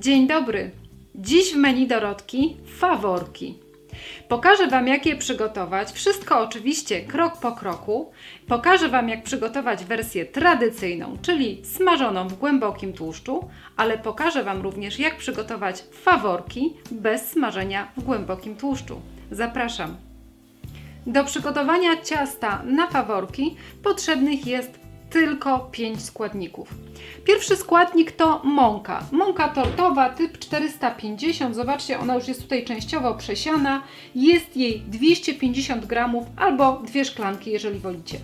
Dzień dobry. Dziś w menu Dorotki faworki. Pokażę Wam, jak je przygotować. Wszystko oczywiście krok po kroku. Pokażę Wam, jak przygotować wersję tradycyjną, czyli smażoną w głębokim tłuszczu, ale pokażę Wam również, jak przygotować faworki bez smażenia w głębokim tłuszczu. Zapraszam. Do przygotowania ciasta na faworki potrzebnych jest tylko 5 składników. Pierwszy składnik to mąka. Mąka tortowa typ 450. Zobaczcie, ona już jest tutaj częściowo przesiana. Jest jej 250 gramów albo dwie szklanki, jeżeli wolicie.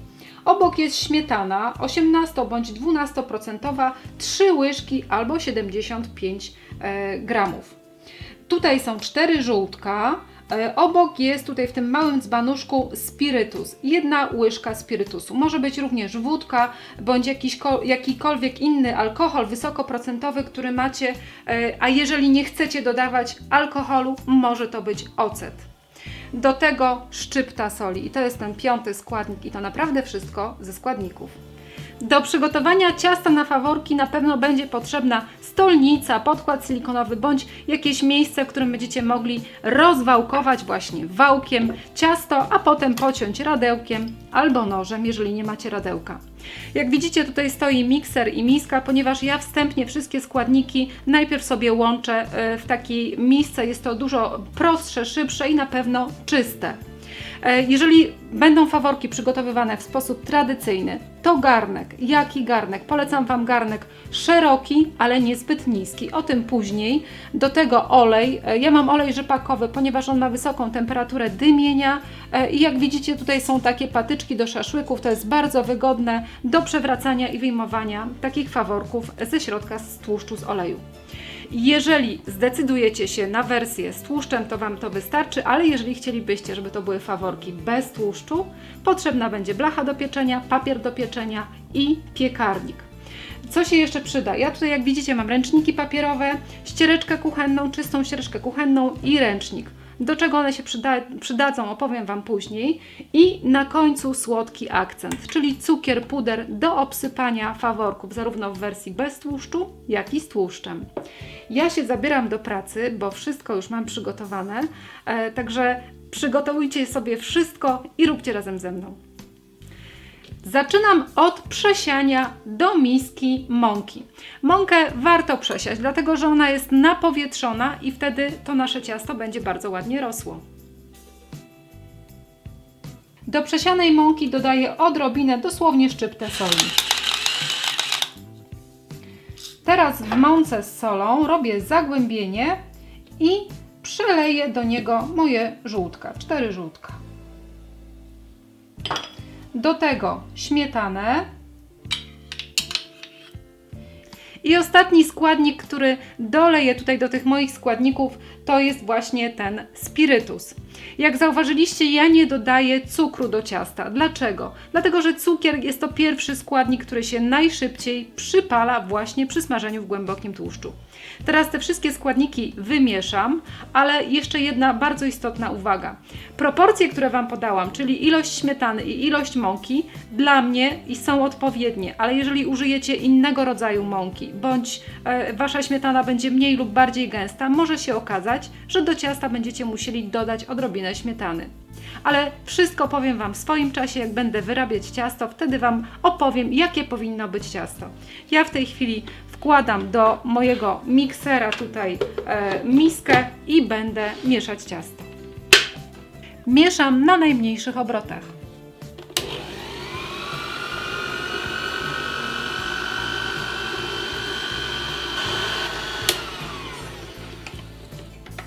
Obok jest śmietana 18 bądź 12%, 3 łyżki albo 75 e, gramów. Tutaj są cztery żółtka. E, Obok jest tutaj w tym małym dzbanuszku spirytus. Jedna łyżka spirytusu. Może być również wódka bądź jakiś, ko- jakikolwiek inny alkohol wysokoprocentowy, który macie, e, a jeżeli nie chcecie dodawać alkoholu, może to być ocet. Do tego szczypta soli i to jest ten piąty składnik i to naprawdę wszystko ze składników. Do przygotowania ciasta na faworki na pewno będzie potrzebna stolnica, podkład silikonowy bądź jakieś miejsce, w którym będziecie mogli rozwałkować właśnie wałkiem ciasto, a potem pociąć radełkiem albo nożem, jeżeli nie macie radełka. Jak widzicie, tutaj stoi mikser i miska, ponieważ ja wstępnie wszystkie składniki najpierw sobie łączę e, w takie miejsce. Jest to dużo prostsze, szybsze i na pewno czyste. E, Jeżeli będą faworki przygotowywane w sposób tradycyjny, to garnek. Jaki garnek? Polecam Wam garnek szeroki, ale niezbyt niski. O tym później. Do tego olej. E, Ja mam olej rzepakowy, ponieważ on ma wysoką temperaturę dymienia E, i jak widzicie tutaj są takie patyczki do szaszłyków. To jest bardzo wygodne do przewracania i wyjmowania takich faworków ze środka z tłuszczu z oleju. Jeżeli zdecydujecie się na wersję z tłuszczem, to Wam to wystarczy, ale jeżeli chcielibyście, żeby to były faworki bez tłuszczu, potrzebna będzie blacha do pieczenia, papier do pieczenia i piekarnik. Co się jeszcze przyda? Ja tutaj, jak widzicie, mam ręczniki papierowe, ściereczkę kuchenną, czystą ściereczkę kuchenną i ręcznik. Do czego one się przyda przydadzą, opowiem Wam później. I na końcu słodki akcent, czyli cukier, puder do obsypania faworków, zarówno w wersji bez tłuszczu, jak i z tłuszczem. Ja się zabieram do pracy, bo wszystko już mam przygotowane, e, także przygotowujcie sobie wszystko i róbcie razem ze mną. Zaczynam od przesiania do miski mąki. Mąkę warto przesiać, dlatego że ona jest napowietrzona i wtedy to nasze ciasto będzie bardzo ładnie rosło. Do przesianej mąki dodaję odrobinę, dosłownie szczyptę soli. Teraz w mące z solą robię zagłębienie i przeleję do niego moje żółtka, cztery żółtka. Do tego śmietanę. I ostatni składnik, który doleję tutaj do tych moich składników, to jest właśnie ten spirytus. Jak zauważyliście, ja nie dodaję cukru do ciasta. Dlaczego? Dlatego, że cukier jest to pierwszy składnik, który się najszybciej przypala właśnie przy smażeniu w głębokim tłuszczu. Teraz te wszystkie składniki wymieszam, ale jeszcze jedna bardzo istotna uwaga. Proporcje, które Wam podałam, czyli ilość śmietany i ilość mąki, dla mnie są odpowiednie, ale jeżeli użyjecie innego rodzaju mąki, bądź e, Wasza śmietana będzie mniej lub bardziej gęsta, może się okazać, że do ciasta będziecie musieli dodać odrobinę śmietany. Ale wszystko powiem Wam w swoim czasie, jak będę wyrabiać ciasto, wtedy Wam opowiem, jakie powinno być ciasto. Ja w tej chwili wkładam do mojego miksera tutaj e, miskę i będę mieszać ciasto. Mieszam na najmniejszych obrotach.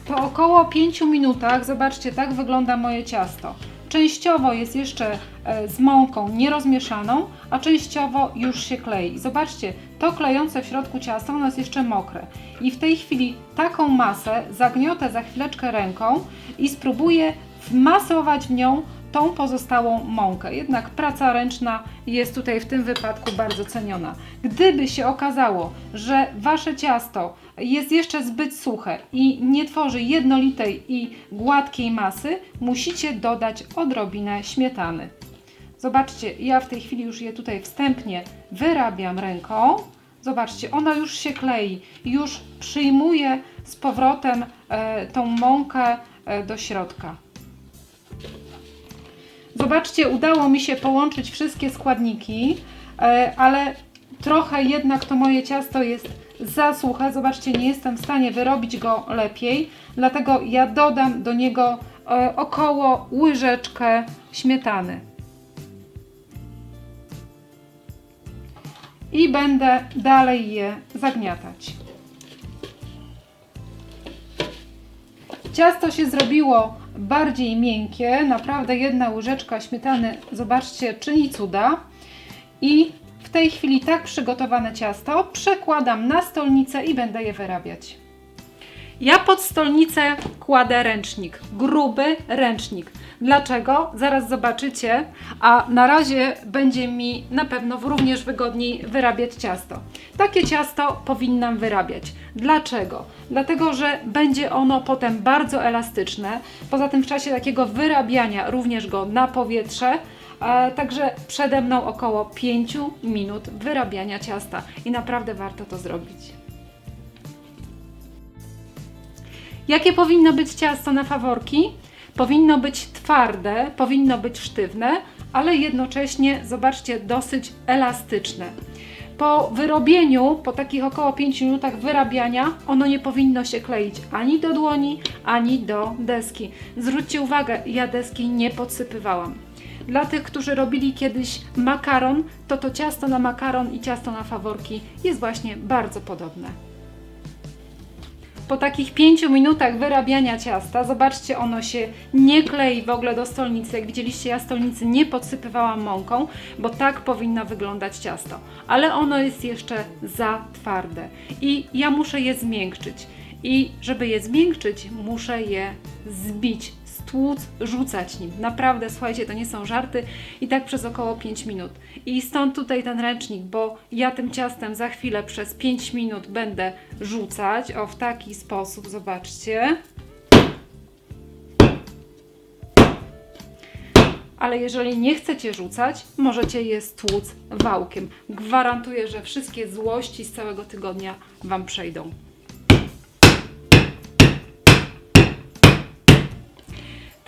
Po około 5 minutach, zobaczcie, tak wygląda moje ciasto. Częściowo jest jeszcze e, z mąką nierozmieszaną, a częściowo już się klei. Zobaczcie, to klejące w środku ciasto, ono jest jeszcze mokre. I w tej chwili taką masę zagniotę za chwileczkę ręką i spróbuję wmasować w nią tą pozostałą mąkę. Jednak praca ręczna jest tutaj w tym wypadku bardzo ceniona. Gdyby się okazało, że Wasze ciasto jest jeszcze zbyt suche i nie tworzy jednolitej i gładkiej masy, musicie dodać odrobinę śmietany. Zobaczcie, ja w tej chwili już je tutaj wstępnie wyrabiam ręką, Zobaczcie, ono już się klei, już przyjmuje z powrotem e, tą mąkę e, do środka. Zobaczcie, udało mi się połączyć wszystkie składniki, e, ale trochę jednak to moje ciasto jest za suche. Zobaczcie, nie jestem w stanie wyrobić go lepiej, dlatego ja dodam do niego około łyżeczkę śmietany. I będę dalej je zagniatać. Ciasto się zrobiło bardziej miękkie, naprawdę jedna łyżeczka śmietany, zobaczcie, czyni cuda. I w tej chwili tak przygotowane ciasto przekładam na stolnicę i będę je wyrabiać. Ja pod stolnicę kładę ręcznik, gruby ręcznik. Dlaczego? Zaraz zobaczycie, a na razie będzie mi na pewno również wygodniej wyrabiać ciasto. Takie ciasto powinnam wyrabiać. Dlaczego? Dlatego, że będzie ono potem bardzo elastyczne. Poza tym w czasie takiego wyrabiania również go na powietrze. E, także przede mną około 5 minut wyrabiania ciasta i naprawdę warto to zrobić. Jakie powinno być ciasto na faworki? Powinno być twarde, powinno być sztywne, ale jednocześnie, zobaczcie, dosyć elastyczne. Po wyrobieniu, po takich około 5 minutach wyrabiania, ono nie powinno się kleić ani do dłoni, ani do deski. Zwróćcie uwagę, ja deski nie podsypywałam. Dla tych, którzy robili kiedyś makaron, to to ciasto na makaron i ciasto na faworki jest właśnie bardzo podobne. Po takich 5 minutach wyrabiania ciasta, zobaczcie, ono się nie klei w ogóle do stolnicy. Jak widzieliście, ja stolnicy nie podsypywałam mąką, bo tak powinno wyglądać ciasto. Ale ono jest jeszcze za twarde i ja muszę je zmiękczyć. I żeby je zmiękczyć, muszę je zbić, stłuc, rzucać nim. Naprawdę, słuchajcie, to nie są żarty i tak przez około 5 minut. I stąd tutaj ten ręcznik, bo ja tym ciastem za chwilę przez 5 minut będę rzucać. O, w taki sposób, zobaczcie. Ale jeżeli nie chcecie rzucać, możecie je stłuc wałkiem. Gwarantuję, że wszystkie złości z całego tygodnia Wam przejdą.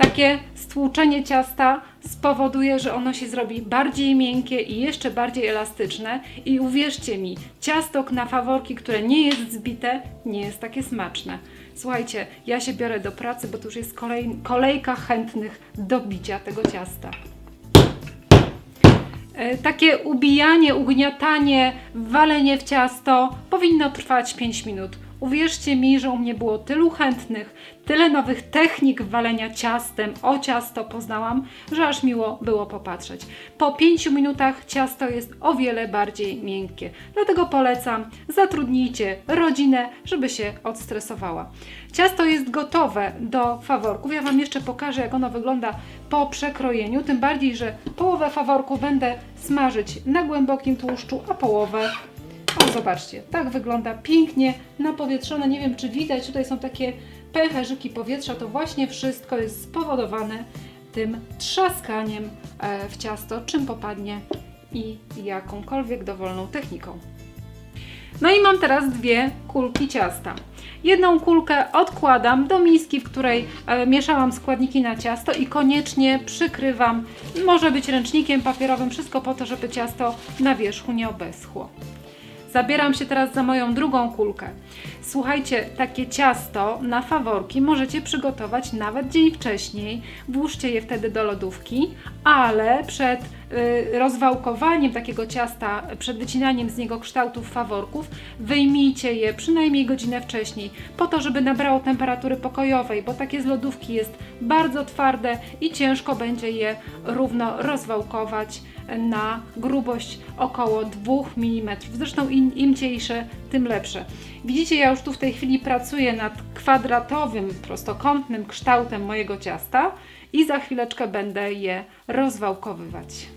Takie stłuczenie ciasta spowoduje, że ono się zrobi bardziej miękkie i jeszcze bardziej elastyczne. I uwierzcie mi, ciasto na faworki, które nie jest zbite, nie jest takie smaczne. Słuchajcie, ja się biorę do pracy, bo to już jest kolej, kolejka chętnych do bicia tego ciasta. E, Takie ubijanie, ugniatanie, walenie w ciasto powinno trwać 5 minut. Uwierzcie mi, że u mnie było tylu chętnych, tyle nowych technik walenia ciastem, o ciasto poznałam, że aż miło było popatrzeć. Po 5 minutach ciasto jest o wiele bardziej miękkie. Dlatego polecam, zatrudnijcie rodzinę, żeby się odstresowała. Ciasto jest gotowe do faworków. Ja Wam jeszcze pokażę, jak ono wygląda po przekrojeniu. Tym bardziej, że połowę faworku będę smażyć na głębokim tłuszczu, a połowę o, zobaczcie, tak wygląda pięknie napowietrzone. Nie wiem, czy widać, tutaj są takie pęcherzyki powietrza. To właśnie wszystko jest spowodowane tym trzaskaniem e, w ciasto, czym popadnie i jakąkolwiek dowolną techniką. No i mam teraz dwie kulki ciasta. Jedną kulkę odkładam do miski, w której e, mieszałam składniki na ciasto i koniecznie przykrywam, może być ręcznikiem papierowym, wszystko po to, żeby ciasto na wierzchu nie obeschło. Zabieram się teraz za moją drugą kulkę. Słuchajcie, takie ciasto na faworki możecie przygotować nawet dzień wcześniej. Włóżcie je wtedy do lodówki, ale przed y, rozwałkowaniem takiego ciasta, przed wycinaniem z niego kształtów faworków, wyjmijcie je przynajmniej godzinę wcześniej, po to, żeby nabrało temperatury pokojowej, bo takie z lodówki jest bardzo twarde i ciężko będzie je równo rozwałkować na grubość około 2 mm. Zresztą im, im tym lepsze. Widzicie, ja już tu w tej chwili pracuję nad kwadratowym, prostokątnym kształtem mojego ciasta i za chwileczkę będę je rozwałkowywać.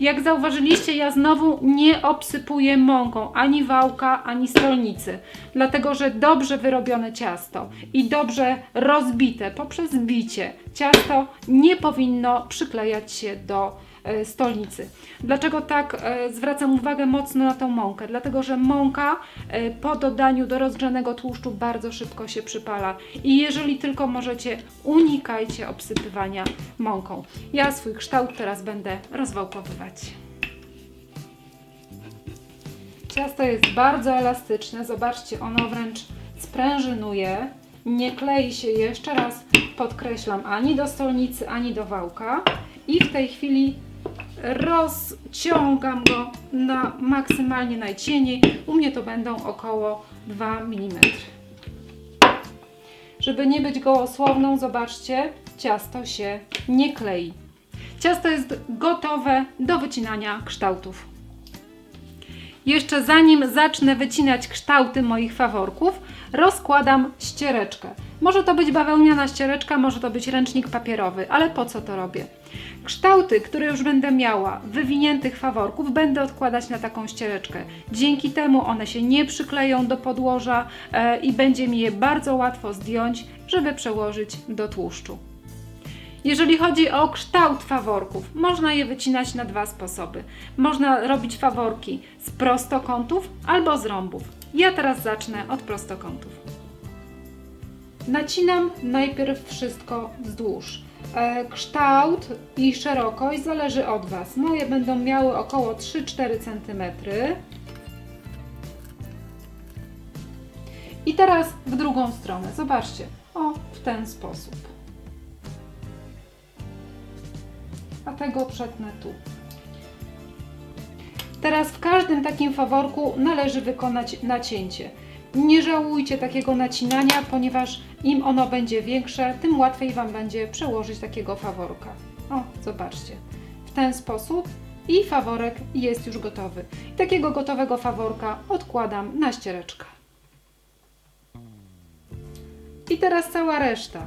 Jak zauważyliście, ja znowu nie obsypuję mąką ani wałka, ani stolnicy, dlatego że dobrze wyrobione ciasto i dobrze rozbite poprzez bicie ciasto nie powinno przyklejać się do stolnicy. Dlaczego tak e, zwracam uwagę mocno na tą mąkę? Dlatego, że mąka e, po dodaniu do rozgrzanego tłuszczu bardzo szybko się przypala i jeżeli tylko możecie, unikajcie obsypywania mąką. Ja swój kształt teraz będę rozwałkowywać. Ciasto jest bardzo elastyczne, zobaczcie, ono wręcz sprężynuje, nie klei się jeszcze raz, podkreślam, ani do stolnicy, ani do wałka i w tej chwili rozciągam go na maksymalnie najcieniej, u mnie to będą około 2 mm. Żeby nie być gołosłowną, zobaczcie, ciasto się nie klei. Ciasto jest gotowe do wycinania kształtów. Jeszcze zanim zacznę wycinać kształty moich faworków, rozkładam ściereczkę. Może to być bawełniana ściereczka, może to być ręcznik papierowy, ale po co to robię? Kształty, które już będę miała, wywiniętych faworków, będę odkładać na taką ściereczkę. Dzięki temu one się nie przykleją do podłoża e, i będzie mi je bardzo łatwo zdjąć, żeby przełożyć do tłuszczu. Jeżeli chodzi o kształt faworków, można je wycinać na dwa sposoby. Można robić faworki z prostokątów albo z rąbów. Ja teraz zacznę od prostokątów. Nacinam najpierw wszystko wzdłuż. E, Kształt i szerokość zależy od Was. Moje będą miały około 3-4 cm. I teraz w drugą stronę. Zobaczcie. O, w ten sposób. A tego przetnę tu. Teraz w każdym takim faworku należy wykonać nacięcie. Nie żałujcie takiego nacinania, ponieważ im ono będzie większe, tym łatwiej Wam będzie przełożyć takiego faworka. O, zobaczcie. W ten sposób i faworek jest już gotowy. Takiego gotowego faworka odkładam na ściereczkę. I teraz cała reszta.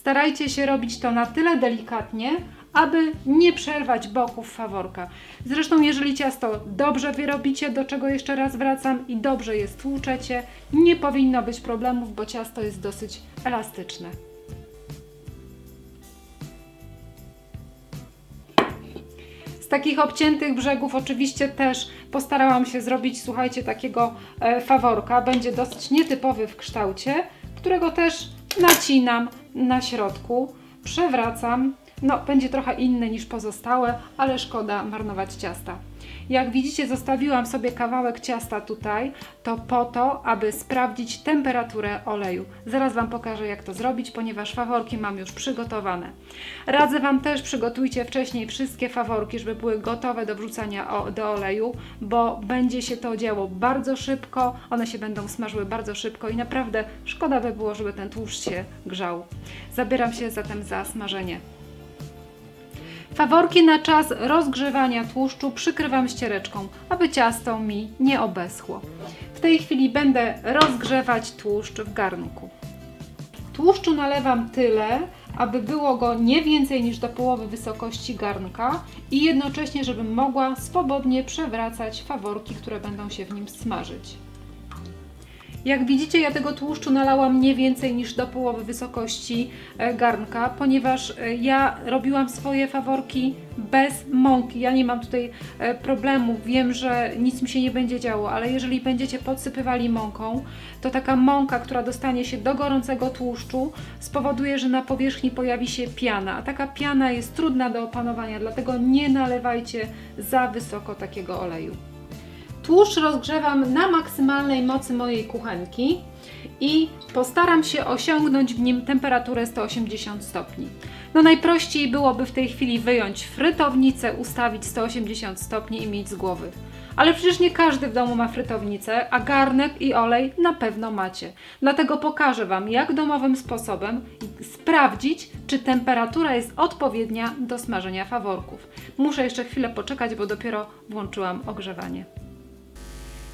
Starajcie się robić to na tyle delikatnie, aby nie przerwać boków faworka. Zresztą, jeżeli ciasto dobrze wyrobicie, do czego jeszcze raz wracam, i dobrze je stłuczecie, nie powinno być problemów, bo ciasto jest dosyć elastyczne. Z takich obciętych brzegów oczywiście też postarałam się zrobić, słuchajcie, takiego e, faworka. Będzie dosyć nietypowy w kształcie, którego też nacinam na środku, przewracam. No, będzie trochę inny niż pozostałe, ale szkoda marnować ciasta. Jak widzicie, zostawiłam sobie kawałek ciasta tutaj, to po to, aby sprawdzić temperaturę oleju. Zaraz Wam pokażę, jak to zrobić, ponieważ faworki mam już przygotowane. Radzę Wam też przygotujcie wcześniej wszystkie faworki, żeby były gotowe do wrzucania o, do oleju, bo będzie się to działo bardzo szybko, one się będą smażyły bardzo szybko i naprawdę szkoda by było, żeby ten tłuszcz się grzał. Zabieram się zatem za smażenie. Faworki na czas rozgrzewania tłuszczu przykrywam ściereczką, aby ciasto mi nie obeschło. W tej chwili będę rozgrzewać tłuszcz w garnku. Tłuszczu nalewam tyle, aby było go nie więcej niż do połowy wysokości garnka i jednocześnie, żebym mogła swobodnie przewracać faworki, które będą się w nim smażyć. Jak widzicie, ja tego tłuszczu nalałam nie więcej niż do połowy wysokości e, garnka, ponieważ e, ja robiłam swoje faworki bez mąki. Ja nie mam tutaj e, problemu. Wiem, że nic mi się nie będzie działo, ale jeżeli będziecie podsypywali mąką, to taka mąka, która dostanie się do gorącego tłuszczu, spowoduje, że na powierzchni pojawi się piana. A taka piana jest trudna do opanowania, dlatego nie nalewajcie za wysoko takiego oleju. Tłuszcz rozgrzewam na maksymalnej mocy mojej kuchenki i postaram się osiągnąć w nim temperaturę 180 stopni. No najprościej byłoby w tej chwili wyjąć frytownicę, ustawić 180 stopni i mieć z głowy. Ale przecież nie każdy w domu ma frytownicę, a garnek i olej na pewno macie. Dlatego pokażę Wam, jak domowym sposobem sprawdzić, czy temperatura jest odpowiednia do smażenia faworków. Muszę jeszcze chwilę poczekać, bo dopiero włączyłam ogrzewanie.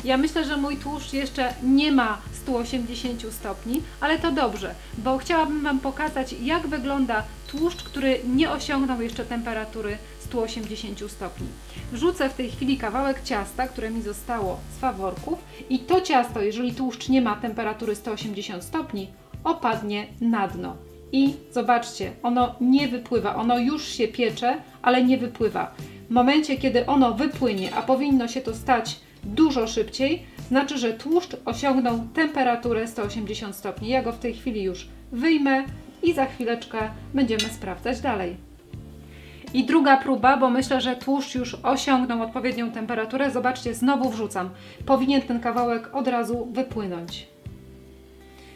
Ja myślę, że mój tłuszcz jeszcze nie ma 180 stopni, ale to dobrze, bo chciałabym Wam pokazać, jak wygląda tłuszcz, który nie osiągnął jeszcze temperatury 180 stopni. Wrzucę w tej chwili kawałek ciasta, które mi zostało z faworków i to ciasto, jeżeli tłuszcz nie ma temperatury 180 stopni, opadnie na dno. I zobaczcie, ono nie wypływa, ono już się piecze, ale nie wypływa. W momencie, kiedy ono wypłynie, a powinno się to stać dużo szybciej, znaczy, że tłuszcz osiągnął temperaturę 180 stopni. Ja go w tej chwili już wyjmę i za chwileczkę będziemy sprawdzać dalej. I druga próba, bo myślę, że tłuszcz już osiągnął odpowiednią temperaturę. Zobaczcie, znowu wrzucam. Powinien ten kawałek od razu wypłynąć.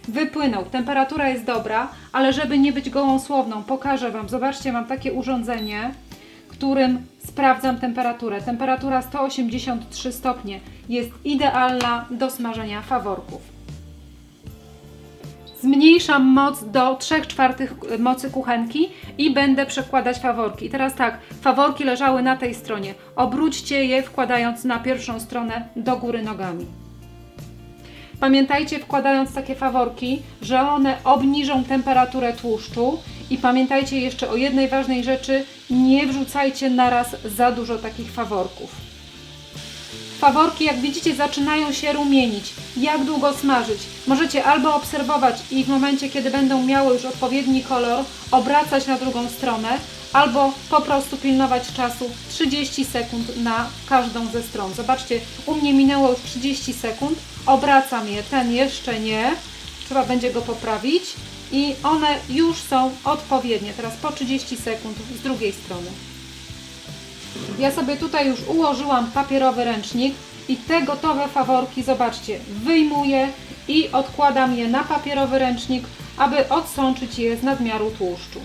Wypłynął. Temperatura jest dobra, ale żeby nie być gołąsłowną, pokażę Wam. Zobaczcie, mam takie urządzenie, którym sprawdzam temperaturę. Temperatura 183 stopnie jest idealna do smażenia faworków. Zmniejszam moc do 3 czwartych mocy kuchenki i będę przekładać faworki. I teraz tak, faworki leżały na tej stronie. Obróćcie je wkładając na pierwszą stronę do góry nogami. Pamiętajcie, wkładając takie faworki, że one obniżą temperaturę tłuszczu i pamiętajcie jeszcze o jednej ważnej rzeczy, nie wrzucajcie naraz za dużo takich faworków. Faworki, jak widzicie, zaczynają się rumienić. Jak długo smażyć? Możecie albo obserwować i w momencie, kiedy będą miały już odpowiedni kolor, obracać na drugą stronę, albo po prostu pilnować czasu 30 sekund na każdą ze stron. Zobaczcie, u mnie minęło już 30 sekund, obracam je, ten jeszcze nie, trzeba będzie go poprawić i one już są odpowiednie. Teraz po 30 sekund z drugiej strony. Ja sobie tutaj już ułożyłam papierowy ręcznik i te gotowe faworki, zobaczcie, wyjmuję i odkładam je na papierowy ręcznik, aby odsączyć je z nadmiaru tłuszczu.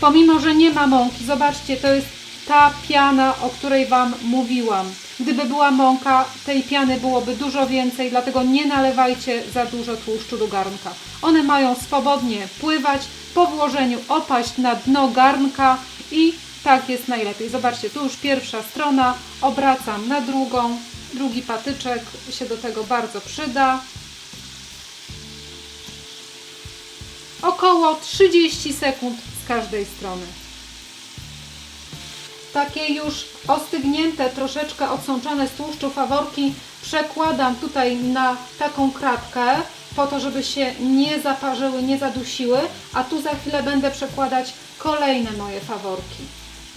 Pomimo, że nie ma mąki, zobaczcie, to jest ta piana, o której Wam mówiłam. Gdyby była mąka, tej piany byłoby dużo więcej, dlatego nie nalewajcie za dużo tłuszczu do garnka. One mają swobodnie pływać, po włożeniu opaść na dno garnka i tak jest najlepiej. Zobaczcie, tu już pierwsza strona, obracam na drugą, drugi patyczek się do tego bardzo przyda. Około 30 sekund z każdej strony. Takie już ostygnięte, troszeczkę odsączone z tłuszczu faworki przekładam tutaj na taką kratkę, po to, żeby się nie zaparzyły, nie zadusiły, a tu za chwilę będę przekładać kolejne moje faworki.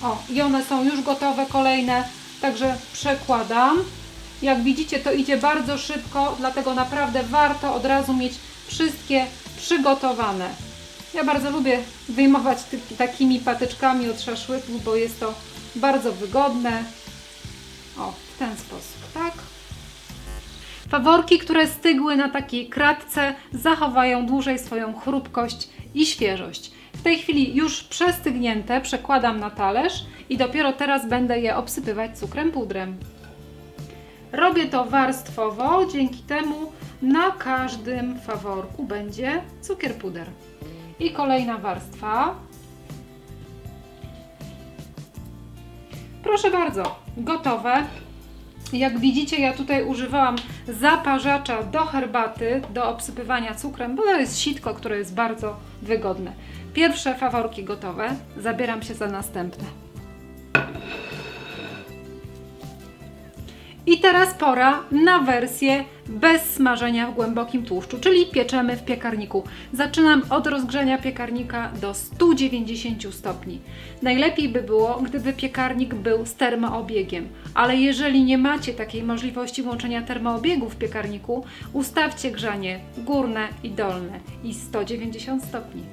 O, i one są już gotowe, kolejne, także przekładam. Jak widzicie, to idzie bardzo szybko, dlatego naprawdę warto od razu mieć wszystkie przygotowane. Ja bardzo lubię wyjmować takimi patyczkami od szaszłyków, bo jest to bardzo wygodne. O, w ten sposób, tak? Faworki, które stygły na takiej kratce, zachowają dłużej swoją chrupkość i świeżość. W tej chwili już przestygnięte przekładam na talerz i dopiero teraz będę je obsypywać cukrem pudrem. Robię to warstwowo, dzięki temu na każdym faworku będzie cukier puder. I kolejna warstwa. Proszę bardzo, gotowe. Jak widzicie, ja tutaj używałam zaparzacza do herbaty, do obsypywania cukrem, bo to jest sitko, które jest bardzo wygodne. Pierwsze faworki gotowe, zabieram się za następne. I teraz pora na wersję bez smażenia w głębokim tłuszczu, czyli pieczemy w piekarniku. Zaczynam od rozgrzania piekarnika do 190 stopni. Najlepiej by było, gdyby piekarnik był z termoobiegiem, ale jeżeli nie macie takiej możliwości włączenia termoobiegu w piekarniku, ustawcie grzanie górne i dolne i 190 stopni.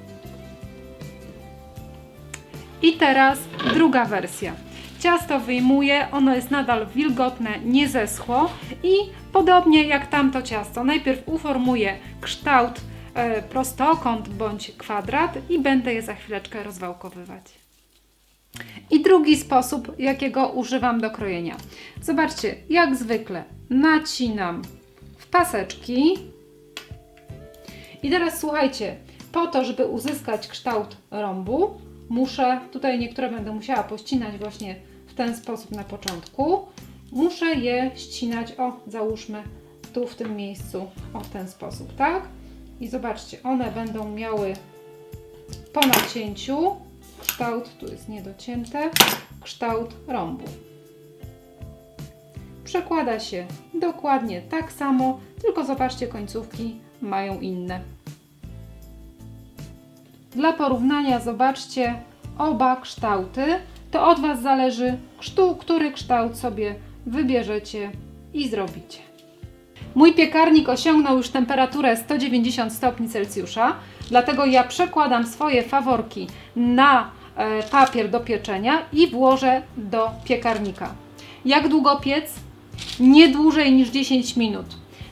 I teraz druga wersja. Ciasto wyjmuję, ono jest nadal wilgotne, nie zeschło i podobnie jak tamto ciasto, najpierw uformuję kształt e, prostokąt bądź kwadrat i będę je za chwileczkę rozwałkowywać. I drugi sposób, jakiego używam do krojenia. Zobaczcie, jak zwykle nacinam w paseczki. I teraz słuchajcie, po to, żeby uzyskać kształt rąbu, muszę, tutaj niektóre będę musiała pościnać właśnie ten sposób na początku. muszę je ścinać, o załóżmy tu w tym miejscu, o w ten sposób, tak? I zobaczcie, one będą miały po nacięciu kształt, tu jest niedocięte, kształt rąbu. Przekłada się dokładnie tak samo, tylko zobaczcie, końcówki mają inne. Dla porównania zobaczcie oba kształty. To od Was zależy, który kształt sobie wybierzecie i zrobicie. Mój piekarnik osiągnął już temperaturę 190 stopni Celsjusza, dlatego ja przekładam swoje faworki na e, papier do pieczenia i włożę do piekarnika. Jak długo piec? Nie dłużej niż 10 minut.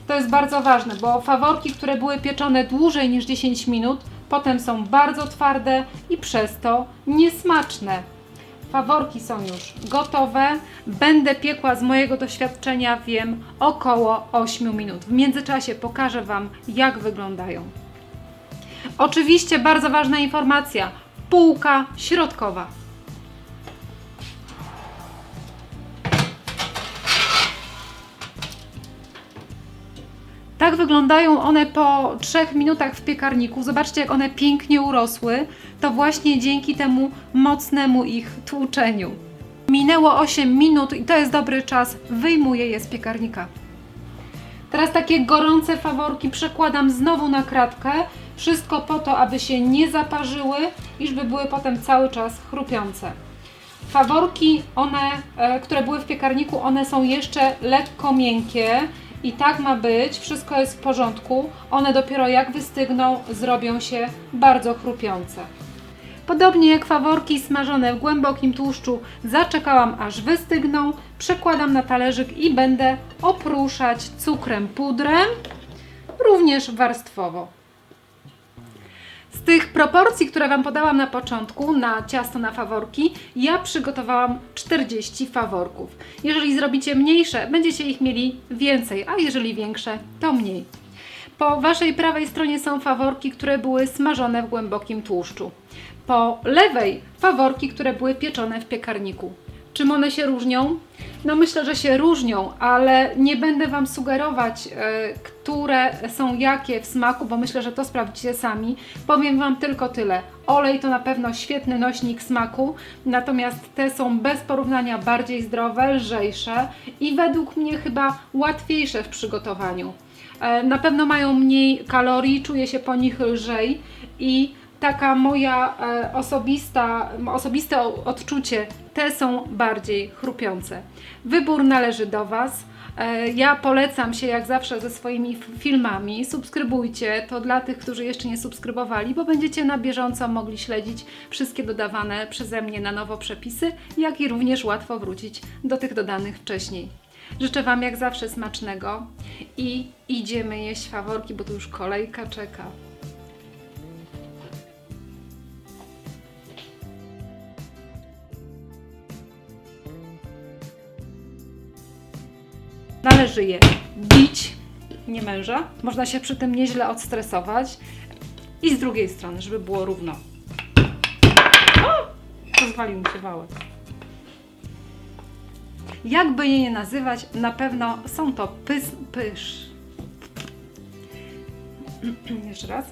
To jest bardzo ważne, bo faworki, które były pieczone dłużej niż 10 minut, potem są bardzo twarde i przez to niesmaczne. Faworki są już gotowe. Będę piekła z mojego doświadczenia, wiem, około 8 minut. W międzyczasie pokażę Wam, jak wyglądają. Oczywiście bardzo ważna informacja: półka środkowa. Tak wyglądają one po 3 minutach w piekarniku. Zobaczcie, jak one pięknie urosły. To właśnie dzięki temu mocnemu ich tłuczeniu. Minęło 8 minut i to jest dobry czas. Wyjmuję je z piekarnika. Teraz takie gorące faworki przekładam znowu na kratkę. Wszystko po to, aby się nie zaparzyły i żeby były potem cały czas chrupiące. Faworki, one, e, które były w piekarniku, one są jeszcze lekko miękkie i tak ma być. Wszystko jest w porządku. One dopiero jak wystygną, zrobią się bardzo chrupiące. Podobnie jak faworki smażone w głębokim tłuszczu, zaczekałam aż wystygną, przekładam na talerzyk i będę opruszać cukrem pudrem, również warstwowo. Z tych proporcji, które Wam podałam na początku, na ciasto na faworki, ja przygotowałam 40 faworków. Jeżeli zrobicie mniejsze, będziecie ich mieli więcej, a jeżeli większe, to mniej. Po Waszej prawej stronie są faworki, które były smażone w głębokim tłuszczu. Po lewej faworki, które były pieczone w piekarniku. Czym one się różnią? No myślę, że się różnią, ale nie będę Wam sugerować, e, które są jakie w smaku, bo myślę, że to sprawdzicie sami. Powiem Wam tylko tyle. Olej to na pewno świetny nośnik smaku, natomiast te są bez porównania bardziej zdrowe, lżejsze i według mnie chyba łatwiejsze w przygotowaniu. E, Na pewno mają mniej kalorii, czuję się po nich lżej i taka moja e, osobista, osobiste odczucie, te są bardziej chrupiące. Wybór należy do Was. E, Ja polecam się jak zawsze ze swoimi filmami. Subskrybujcie to dla tych, którzy jeszcze nie subskrybowali, bo będziecie na bieżąco mogli śledzić wszystkie dodawane przeze mnie na nowo przepisy, jak i również łatwo wrócić do tych dodanych wcześniej. Życzę Wam jak zawsze smacznego i idziemy jeść faworki, bo tu już kolejka czeka. Należy je bić, nie męża. Można się przy tym nieźle odstresować. I z drugiej strony, żeby było równo. O! Rozwalił mi się wałek. Jakby je nie nazywać, na pewno są to pys, pysz. Jeszcze raz.